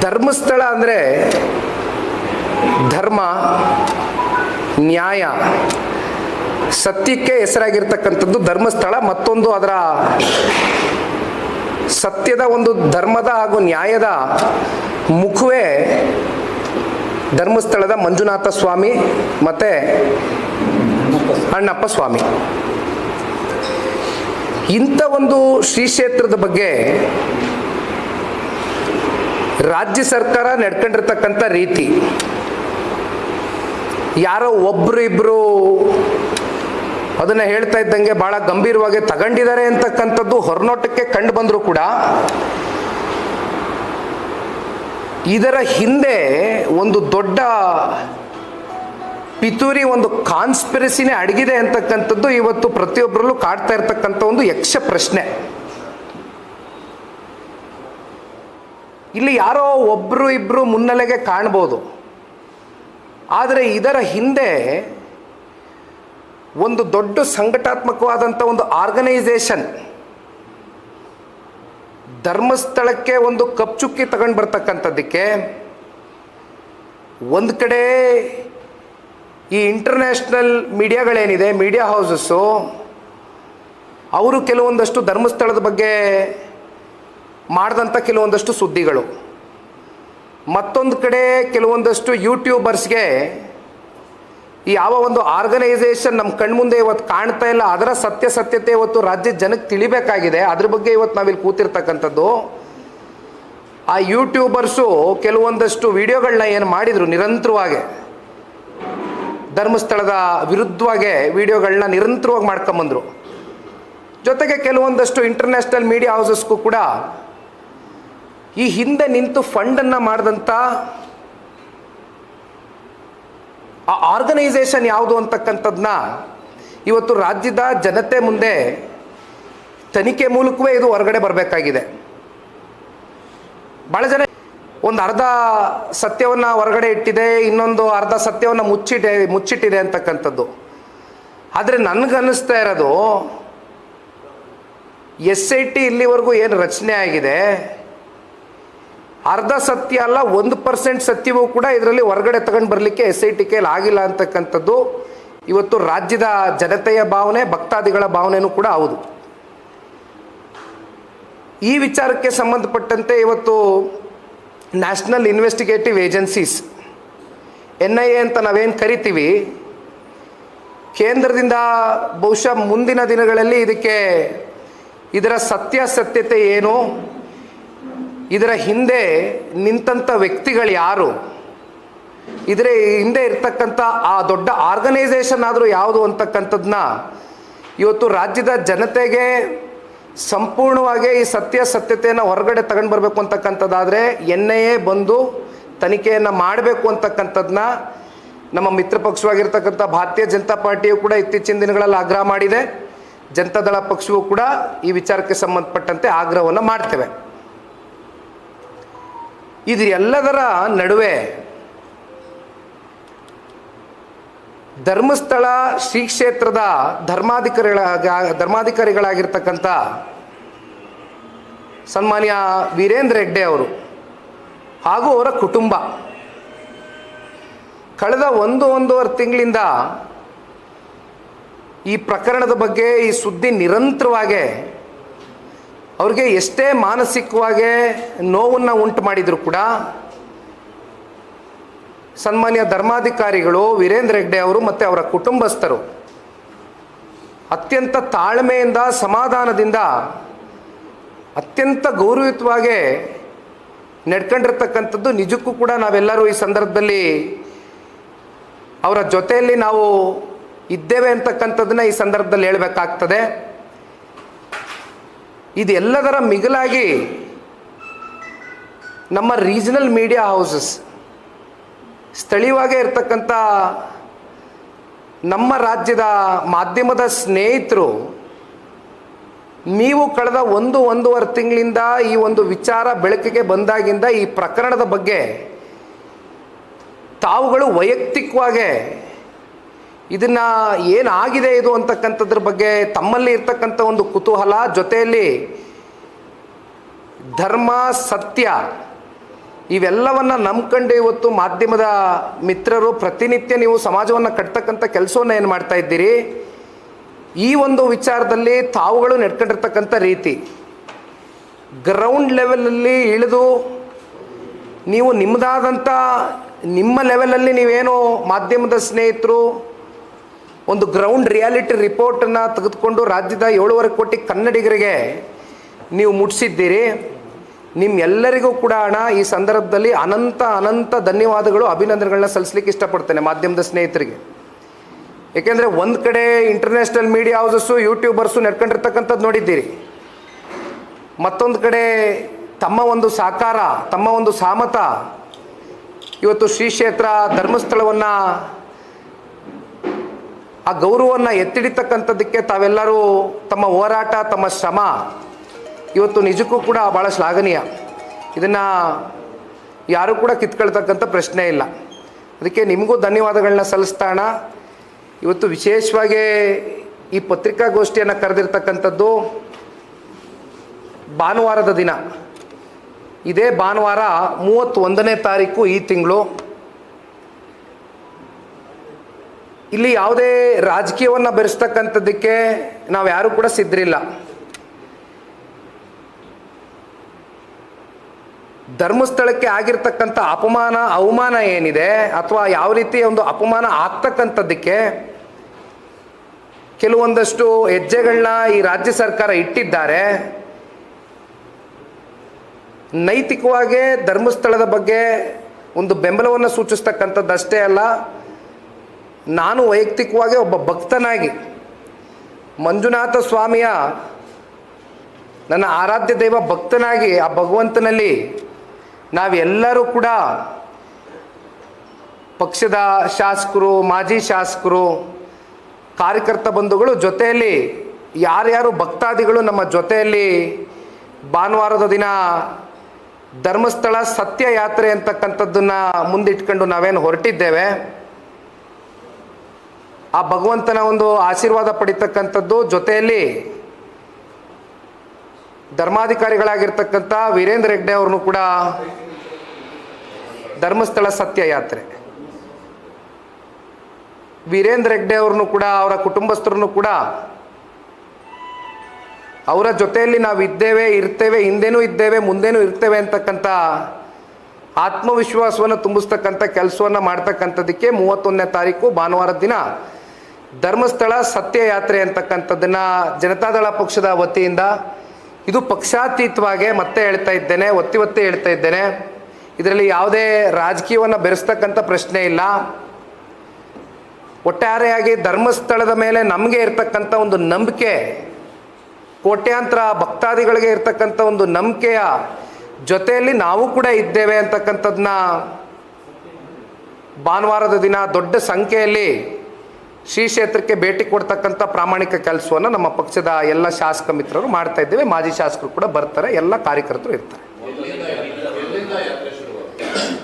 ಧರ್ಮಸ್ಥಳ ಅಂದರೆ ಧರ್ಮ, ನ್ಯಾಯ. ಸತ್ಯಕ್ಕೆ ಹೆಸರಾಗಿರ್ತಕ್ಕಂಥದ್ದು ಧರ್ಮಸ್ಥಳ, ಮತ್ತೊಂದು ಅದರ ಸತ್ಯದ ಒಂದು ಧರ್ಮದ ಹಾಗೂ ನ್ಯಾಯದ ಮುಖವೇ ಧರ್ಮಸ್ಥಳದ ಮಂಜುನಾಥ ಸ್ವಾಮಿ ಮತ್ತೆ ಅಣ್ಣಪ್ಪ ಸ್ವಾಮಿ. ಇಂಥ ಒಂದು ಶ್ರೀ ಕ್ಷೇತ್ರದ ಬಗ್ಗೆ ರಾಜ್ಯ ಸರ್ಕಾರ ನಡ್ಕೊಂಡಿರ್ತಕ್ಕಂಥ ರೀತಿ. ಯಾರೋ ಒಬ್ರು ಇಬ್ರು ಅದನ್ನ ಹೇಳ್ತಾ ಇದ್ದಂಗೆ ಬಹಳ ಗಂಭೀರವಾಗಿ ತಗೊಂಡಿದ್ದಾರೆ ಅಂತಕ್ಕಂಥದ್ದು ಹೊರನೋಟಕ್ಕೆ ಕಂಡು ಬಂದರೂ ಕೂಡ ಇದರ ಹಿಂದೆ ಒಂದು ದೊಡ್ಡ ಪಿತೂರಿ ಒಂದು ಕಾನ್ಸ್ಪಿರಸಿನೇ ಅಡಗಿದೆ ಅಂತಕ್ಕಂಥದ್ದು ಇವತ್ತು ಪ್ರತಿಯೊಬ್ಬರಲ್ಲೂ ಕಾಡ್ತಾ ಇರ್ತಕ್ಕಂಥ ಒಂದು ಯಕ್ಷ ಪ್ರಶ್ನೆ. ಇಲ್ಲಿ ಯಾರೋ ಒಬ್ಬರು ಇಬ್ಬರು ಮುನ್ನೆಲೆಗೆ ಕಾಣ್ಬೋದು. ಆದರೆ ಇದರ ಹಿಂದೆ ಒಂದು ದೊಡ್ಡ ಸಂಘಟಾತ್ಮಕವಾದಂಥ ಒಂದು ಆರ್ಗನೈಸೇಷನ್. ಧರ್ಮಸ್ಥಳಕ್ಕೆ ಒಂದು ಕಪ್ಚುಕ್ಕಿ ತಗೊಂಡು ಬರ್ತಕ್ಕಂಥದ್ದಕ್ಕೆ ಒಂದು ಕಡೆ ಈ ಇಂಟರ್ನ್ಯಾಷನಲ್ ಮೀಡಿಯಾಗಳೇನಿದೆ ಮೀಡಿಯಾ ಹೌಸಸ್ಸು ಅವರು ಕೆಲವೊಂದಷ್ಟು ಧರ್ಮಸ್ಥಳದ ಬಗ್ಗೆ ಮಾಡಿದಂಥ ಕೆಲವೊಂದಷ್ಟು ಸುದ್ದಿಗಳು. ಮತ್ತೊಂದು ಕಡೆ ಕೆಲವೊಂದಷ್ಟು ಯೂಟ್ಯೂಬರ್ಸ್ಗೆ ಯಾವ ಒಂದು ಆರ್ಗನೈಸೇಷನ್ ನಮ್ಮ ಕಣ್ಮುಂದೆ ಇವತ್ತು ಕಾಣ್ತಾ ಇಲ್ಲ, ಅದರ ಸತ್ಯಸತ್ಯತೆ ಇವತ್ತು ರಾಜ್ಯದ ಜನಕ್ಕೆ ತಿಳಿಬೇಕಾಗಿದೆ, ಅದ್ರ ಬಗ್ಗೆ ಇವತ್ತು ನಾವಿಲ್ಲಿ ಕೂತಿರ್ತಕ್ಕಂಥದ್ದು. ಆ ಯೂಟ್ಯೂಬರ್ಸು ಕೆಲವೊಂದಷ್ಟು ವಿಡಿಯೋಗಳನ್ನ ಏನು ಮಾಡಿದರು ನಿರಂತರವಾಗಿ, ಧರ್ಮಸ್ಥಳದ ವಿರುದ್ಧವಾಗಿ ವಿಡಿಯೋಗಳನ್ನ ನಿರಂತರವಾಗಿ ಮಾಡ್ಕೊಂಬಂದರು. ಜೊತೆಗೆ ಕೆಲವೊಂದಷ್ಟು ಇಂಟರ್ನ್ಯಾಷನಲ್ ಮೀಡಿಯಾ ಹೌಸಸ್ಗೂ ಕೂಡ ಈ ಹಿಂದೆ ನಿಂತು ಫಂಡನ್ನು ಮಾಡಿದಂಥ ಆ ಆರ್ಗನೈಸೇಷನ್ ಯಾವುದು ಅಂತಕ್ಕಂಥದ್ದನ್ನ ಇವತ್ತು ರಾಜ್ಯದ ಜನತೆ ಮುಂದೆ ತನಿಖೆ ಮೂಲಕವೇ ಇದು ಹೊರಗಡೆ ಬರಬೇಕಾಗಿದೆ. ಭಾಳ ಜನ ಒಂದು ಅರ್ಧ ಸತ್ಯವನ್ನು ಹೊರಗಡೆ ಇಟ್ಟಿದೆ, ಇನ್ನೊಂದು ಅರ್ಧ ಸತ್ಯವನ್ನು ಮುಚ್ಚಿಟ್ಟೆ ಮುಚ್ಚಿಟ್ಟಿದೆ ಅಂತಕ್ಕಂಥದ್ದು. ಆದರೆ ನನಗನ್ನಿಸ್ತಾ ಇರೋದು, ಎಸ್ ಐ ಟಿ ಇಲ್ಲಿವರೆಗೂ ಏನು ರಚನೆ ಆಗಿದೆ ಅರ್ಧ ಸತ್ಯ ಅಲ್ಲ, ಒಂದು ಪರ್ಸೆಂಟ್ ಸತ್ಯವೂ ಕೂಡ ಇದರಲ್ಲಿ ಹೊರಗಡೆ ತಗೊಂಡು ಬರಲಿಕ್ಕೆ ಎಸ್ ಐ ಟಿ ಕೆಲ್ ಆಗಿಲ್ಲ ಅಂತಕ್ಕಂಥದ್ದು. ಇವತ್ತು ರಾಜ್ಯದ ಜನತೆಯ ಭಾವನೆ, ಭಕ್ತಾದಿಗಳ ಭಾವನೆಯೂ ಕೂಡ ಹೌದು. ಈ ವಿಚಾರಕ್ಕೆ ಸಂಬಂಧಪಟ್ಟಂತೆ ಇವತ್ತು national investigative agencies N I A ಅಂತ ನಾವೇನು ಕರಿತೀವಿ, ಕೇಂದ್ರದಿಂದ ಬಹುಶಃ ಮುಂದಿನ ದಿನಗಳಲ್ಲಿ ಇದಕ್ಕೆ, ಇದರ ಸತ್ಯಾಸತ್ಯತೆ ಏನು ಇದರ ಹಿಂದೆ ನಿಂತಂಥ ವ್ಯಕ್ತಿಗಳು ಯಾರು? ಇದರ ಹಿಂದೆ ಇರ್ತಕ್ಕಂಥ ಆ ದೊಡ್ಡ ಆರ್ಗನೈಸೇಷನ್ ಆದರೂ ಯಾವುದು ಅಂತಕ್ಕಂಥದ್ದನ್ನ ಇವತ್ತು ರಾಜ್ಯದ ಜನತೆಗೆ ಸಂಪೂರ್ಣವಾಗಿ ಈ ಸತ್ಯ ಸತ್ಯತೆಯನ್ನು ಹೊರಗಡೆ ತಗೊಂಡು ಬರಬೇಕು ಅಂತಕ್ಕಂಥದ್ದಾದರೆ ಎನ್ ಬಂದು ತನಿಖೆಯನ್ನು ಮಾಡಬೇಕು ಅಂತಕ್ಕಂಥದ್ದನ್ನ ನಮ್ಮ ಮಿತ್ರ ಪಕ್ಷವಾಗಿರ್ತಕ್ಕಂಥ ಭಾರತೀಯ ಜನತಾ ಪಾರ್ಟಿಯು ಕೂಡ ಇತ್ತೀಚಿನ ದಿನಗಳಲ್ಲಿ ಆಗ್ರಹ ಮಾಡಿದೆ. ಜನತಾದಳ ಪಕ್ಷವೂ ಕೂಡ ಈ ವಿಚಾರಕ್ಕೆ ಸಂಬಂಧಪಟ್ಟಂತೆ ಆಗ್ರಹವನ್ನು ಮಾಡ್ತೇವೆ. ಇದು ಎಲ್ಲದರ ನಡುವೆ ಧರ್ಮಸ್ಥಳ ಶ್ರೀ ಕ್ಷೇತ್ರದ ಧರ್ಮಾಧಿಕಾರಿಗಳ ಧರ್ಮಾಧಿಕಾರಿಗಳಾಗಿರ್ತಕ್ಕಂಥ ಸನ್ಮಾನ್ಯ ವೀರೇಂದ್ರ ಹೆಗ್ಡೆ ಅವರು ಹಾಗೂ ಅವರ ಕುಟುಂಬ. ಕಳೆದ ಒಂದು ಒಂದೂವರೆ ತಿಂಗಳಿಂದ ಈ ಪ್ರಕರಣದ ಬಗ್ಗೆ ಈ ಸುದ್ದಿ ನಿರಂತರವಾಗಿ ಅವ್ರಿಗೆ ಎಷ್ಟೇ ಮಾನಸಿಕವಾಗಿ ನೋವನ್ನು ಉಂಟು ಮಾಡಿದರೂ ಕೂಡ ಸನ್ಮಾನ್ಯ ಧರ್ಮಾಧಿಕಾರಿಗಳು ವೀರೇಂದ್ರ ಹೆಗ್ಡೆ ಅವರು ಮತ್ತು ಅವರ ಕುಟುಂಬಸ್ಥರು ಅತ್ಯಂತ ತಾಳ್ಮೆಯಿಂದ, ಸಮಾಧಾನದಿಂದ, ಅತ್ಯಂತ ಗೌರವಯುತವಾಗಿ ನಡ್ಕೊಂಡಿರ್ತಕ್ಕಂಥದ್ದು ನಿಜಕ್ಕೂ ಕೂಡ ನಾವೆಲ್ಲರೂ ಈ ಸಂದರ್ಭದಲ್ಲಿ ಅವರ ಜೊತೆಯಲ್ಲಿ ನಾವು ಇದ್ದೇವೆ ಅಂತಕ್ಕಂಥದ್ದನ್ನ ಈ ಸಂದರ್ಭದಲ್ಲಿ ಹೇಳಬೇಕಾಗ್ತದೆ. ಇದೆಲ್ಲದರ ಮಿಗಿಲಾಗಿ ನಮ್ಮ ರೀಜನಲ್ ಮೀಡಿಯಾ ಹೌಸಸ್ ಸ್ಥಳೀಯವಾಗೇ ಇರ್ತಕ್ಕಂಥ ನಮ್ಮ ರಾಜ್ಯದ ಮಾಧ್ಯಮದ ಸ್ನೇಹಿತರು, ನೀವು ಕಳೆದ ಒಂದು ಒಂದೂವರೆ ತಿಂಗಳಿಂದ ಈ ಒಂದು ವಿಚಾರ ಬೆಳಕಿಗೆ ಬಂದಾಗಿಂದ ಈ ಪ್ರಕರಣದ ಬಗ್ಗೆ ತಾವುಗಳು ವೈಯಕ್ತಿಕವಾಗಿ ಇದನ್ನ ಏನಾಗಿದೆ ಇದು ಅಂತಕ್ಕಂಥದ್ರ ಬಗ್ಗೆ ತಮ್ಮಲ್ಲಿ ಇರ್ತಕ್ಕಂಥ ಒಂದು ಕುತೂಹಲ ಜೊತೆಯಲ್ಲಿ ಧರ್ಮ, ಸತ್ಯ ಇವೆಲ್ಲವನ್ನ ನಂಬ್ಕೊಂಡು ಇವತ್ತು ಮಾಧ್ಯಮದ ಮಿತ್ರರು ಪ್ರತಿನಿತ್ಯ ನೀವು ಸಮಾಜವನ್ನು ಕಟ್ತಕ್ಕಂಥ ಕೆಲಸವನ್ನು ಏನು ಮಾಡ್ತಾ ಇದ್ದೀರಿ? ಈ ಒಂದು ವಿಚಾರದಲ್ಲಿ ತಾವುಗಳು ನಡ್ಕೊಂಡಿರ್ತಕ್ಕಂಥ ರೀತಿ. ಗ್ರೌಂಡ್ ಲೆವೆಲಲ್ಲಿ ಇಳಿದು ನೀವು ನಿಮ್ಮದಾದಂಥ ನಿಮ್ಮ ಲೆವೆಲಲ್ಲಿ ನೀವೇನು ಮಾಧ್ಯಮದ ಸ್ನೇಹಿತರು ಒಂದು ಗ್ರೌಂಡ್ ರಿಯಾಲಿಟಿ ರಿಪೋರ್ಟನ್ನು ತೆಗೆದುಕೊಂಡು ರಾಜ್ಯದ ಏಳುವರೆ ಕೋಟಿ ಕನ್ನಡಿಗರಿಗೆ ನೀವು ಮುಟ್ಟಿಸಿದ್ದೀರಿ ನಿಮ್ಮೆಲ್ಲರಿಗೂ ಕೂಡ ಹಣ ಈ ಸಂದರ್ಭದಲ್ಲಿ ಅನಂತ ಅನಂತ ಧನ್ಯವಾದಗಳು, ಅಭಿನಂದನೆಗಳನ್ನ ಸಲ್ಲಿಸ್ಲಿಕ್ಕೆ ಇಷ್ಟಪಡ್ತೇನೆ ಮಾಧ್ಯಮದ ಸ್ನೇಹಿತರಿಗೆ. ಏಕೆಂದರೆ ಒಂದು ಕಡೆ ಇಂಟರ್ನ್ಯಾಷನಲ್ ಮೀಡಿಯಾ ಹೌಸಸ್ಸು ಯೂಟ್ಯೂಬರ್ಸು ನಡ್ಕೊಂಡಿರ್ತಕ್ಕಂಥದ್ದು ನೋಡಿದ್ದೀರಿ. ಮತ್ತೊಂದು ಕಡೆ ತಮ್ಮ ಒಂದು ಸಾಕಾರ, ತಮ್ಮ ಒಂದು ಸಾಮತ, ಇವತ್ತು ಶ್ರೀ ಕ್ಷೇತ್ರ ಧರ್ಮಸ್ಥಳವನ್ನು ಆ ಗೌರವವನ್ನು ಎತ್ತಿಡಿತಕ್ಕಂಥದ್ದಕ್ಕೆ ತಾವೆಲ್ಲರೂ ತಮ್ಮ ಹೋರಾಟ, ತಮ್ಮ ಶ್ರಮ, ಇವತ್ತು ನಿಜಕ್ಕೂ ಕೂಡ ಭಾಳ ಶ್ಲಾಘನೀಯ. ಇದನ್ನು ಯಾರೂ ಕೂಡ ಕಿತ್ಕೊಳ್ತಕ್ಕಂಥ ಪ್ರಶ್ನೆ ಇಲ್ಲ. ಅದಕ್ಕೆ ನಿಮಗೂ ಧನ್ಯವಾದಗಳನ್ನ ಸಲ್ಲಿಸ್ತಾಣ ಇವತ್ತು ವಿಶೇಷವಾಗಿ ಈ ಪತ್ರಿಕಾಗೋಷ್ಠಿಯನ್ನು ಕರೆದಿರ್ತಕ್ಕಂಥದ್ದು ಭಾನುವಾರದ ದಿನ. ಇದೇ ಭಾನುವಾರ ಮೂವತ್ತೊಂದನೇ ತಾರೀಕು ಈ ತಿಂಗಳು. ಇಲ್ಲಿ ಯಾವುದೇ ರಾಜಕೀಯವನ್ನು ಬೆರೆಸ್ತಕ್ಕಂಥದ್ದಕ್ಕೆ ನಾವು ಯಾರೂ ಕೂಡ ಸಿದ್ಧರಿಲ್ಲ. ಧರ್ಮಸ್ಥಳಕ್ಕೆ ಆಗಿರ್ತಕ್ಕಂಥ ಅಪಮಾನ, ಅವಮಾನ ಏನಿದೆ ಅಥವಾ ಯಾವ ರೀತಿ ಒಂದು ಅಪಮಾನ ಆಗ್ತಕ್ಕಂಥದ್ದಕ್ಕೆ ಕೆಲವೊಂದಷ್ಟು ಹೆಜ್ಜೆಗಳನ್ನ ಈ ರಾಜ್ಯ ಸರ್ಕಾರ ಇಟ್ಟಿದ್ದಾರೆ. ನೈತಿಕವಾಗಿ ಧರ್ಮಸ್ಥಳದ ಬಗ್ಗೆ ಒಂದು ಬೆಂಬಲವನ್ನು ಸೂಚಿಸ್ತಕ್ಕಂಥದ್ದಷ್ಟೇ ಅಲ್ಲ ನಾನು ವೈಯಕ್ತಿಕವಾಗಿ ಒಬ್ಬ ಭಕ್ತನಾಗಿ ಮಂಜುನಾಥ ಸ್ವಾಮಿಯ ನನ್ನ ಆರಾಧ್ಯ ದೈವ ಭಕ್ತನಾಗಿ ಆ ಭಗವಂತನಲ್ಲಿ ನಾವೆಲ್ಲರೂ ಕೂಡ ಪಕ್ಷದ ಶಾಸಕರು, ಮಾಜಿ ಶಾಸಕರು, ಕಾರ್ಯಕರ್ತ ಬಂಧುಗಳು ಜೊತೆಯಲ್ಲಿ ಯಾರ್ಯಾರು ಭಕ್ತಾದಿಗಳು ನಮ್ಮ ಜೊತೆಯಲ್ಲಿ ಭಾನುವಾರದ ದಿನ ಧರ್ಮಸ್ಥಳ ಸತ್ಯ ಯಾತ್ರೆ ಅಂತಕ್ಕಂಥದ್ದನ್ನು ಮುಂದಿಟ್ಕೊಂಡು ನಾವೇನು ಹೊರಟಿದ್ದೇವೆ ಆ ಭಗವಂತನ ಒಂದು ಆಶೀರ್ವಾದ ಪಡಿತಕ್ಕಂಥದ್ದು ಜೊತೆಯಲ್ಲಿ ಧರ್ಮಾಧಿಕಾರಿಗಳಾಗಿರ್ತಕ್ಕಂಥ ವೀರೇಂದ್ರ ಹೆಗ್ಡೆ ಅವ್ರನ್ನು ಕೂಡ ಧರ್ಮಸ್ಥಳ ಸತ್ಯ ಯಾತ್ರೆ. ವೀರೇಂದ್ರ ಹೆಗ್ಡೆ ಅವ್ರನ್ನು ಕೂಡ ಅವರ ಕುಟುಂಬಸ್ಥರನ್ನು ಕೂಡ ಅವರ ಜೊತೆಯಲ್ಲಿ ನಾವು ಇದ್ದೇವೆ, ಇರ್ತೇವೆ, ಹಿಂದೆನೂ ಇದ್ದೇವೆ, ಮುಂದೇನೂ ಇರ್ತೇವೆ ಅಂತಕ್ಕಂಥ ಆತ್ಮವಿಶ್ವಾಸವನ್ನು ತುಂಬಿಸ್ತಕ್ಕಂಥ ಕೆಲಸವನ್ನು ಮಾಡ್ತಕ್ಕಂಥದ್ದಕ್ಕೆ ಮೂವತ್ತೊಂದನೇ ತಾರೀಕು ಭಾನುವಾರದ ದಿನ ಧರ್ಮಸ್ಥಳ ಸತ್ಯ ಯಾತ್ರೆ ಅಂತಕ್ಕಂಥದ್ದನ್ನು ಜನತಾದಳ ಪಕ್ಷದ ವತಿಯಿಂದ ಇದು ಪಕ್ಷಾತೀತವಾಗಿ ಮತ್ತೆ ಹೇಳ್ತಾ ಇದ್ದೇನೆ, ಒತ್ತಿ ಒತ್ತಿ ಹೇಳ್ತಾ ಇದ್ದೇನೆ. ಇದರಲ್ಲಿ ಯಾವುದೇ ರಾಜಕೀಯವನ್ನು ಬೆರೆಸ್ತಕ್ಕಂಥ ಪ್ರಶ್ನೆ ಇಲ್ಲ. ಒಟ್ಟಾರೆಯಾಗಿ ಧರ್ಮಸ್ಥಳದ ಮೇಲೆ ನಮಗೆ ಇರ್ತಕ್ಕಂಥ ಒಂದು ನಂಬಿಕೆ, ಕೋಟ್ಯಾಂತರ ಭಕ್ತಾದಿಗಳಿಗೆ ಇರ್ತಕ್ಕಂಥ ಒಂದು ನಂಬಿಕೆಯ ಜೊತೆಯಲ್ಲಿ ನಾವು ಕೂಡ ಇದ್ದೇವೆ ಅಂತಕ್ಕಂಥದ್ದನ್ನ ಭಾನುವಾರದ ದಿನ ದೊಡ್ಡ ಸಂಖ್ಯೆಯಲ್ಲಿ ಶ್ರೀ ಕ್ಷೇತ್ರಕ್ಕೆ ಭೇಟಿ ಕೊಡ್ತಕ್ಕಂಥ ಪ್ರಾಮಾಣಿಕ ಕೆಲಸವನ್ನು ನಮ್ಮ ಪಕ್ಷದ ಎಲ್ಲ ಶಾಸಕ ಮಿತ್ರರು ಮಾಡ್ತಾ ಇದ್ದೇವೆ. ಮಾಜಿ ಶಾಸಕರು ಕೂಡ ಬರ್ತಾರೆ. ಎಲ್ಲ ಕಾರ್ಯಕರ್ತರು ಇರ್ತಾರೆ.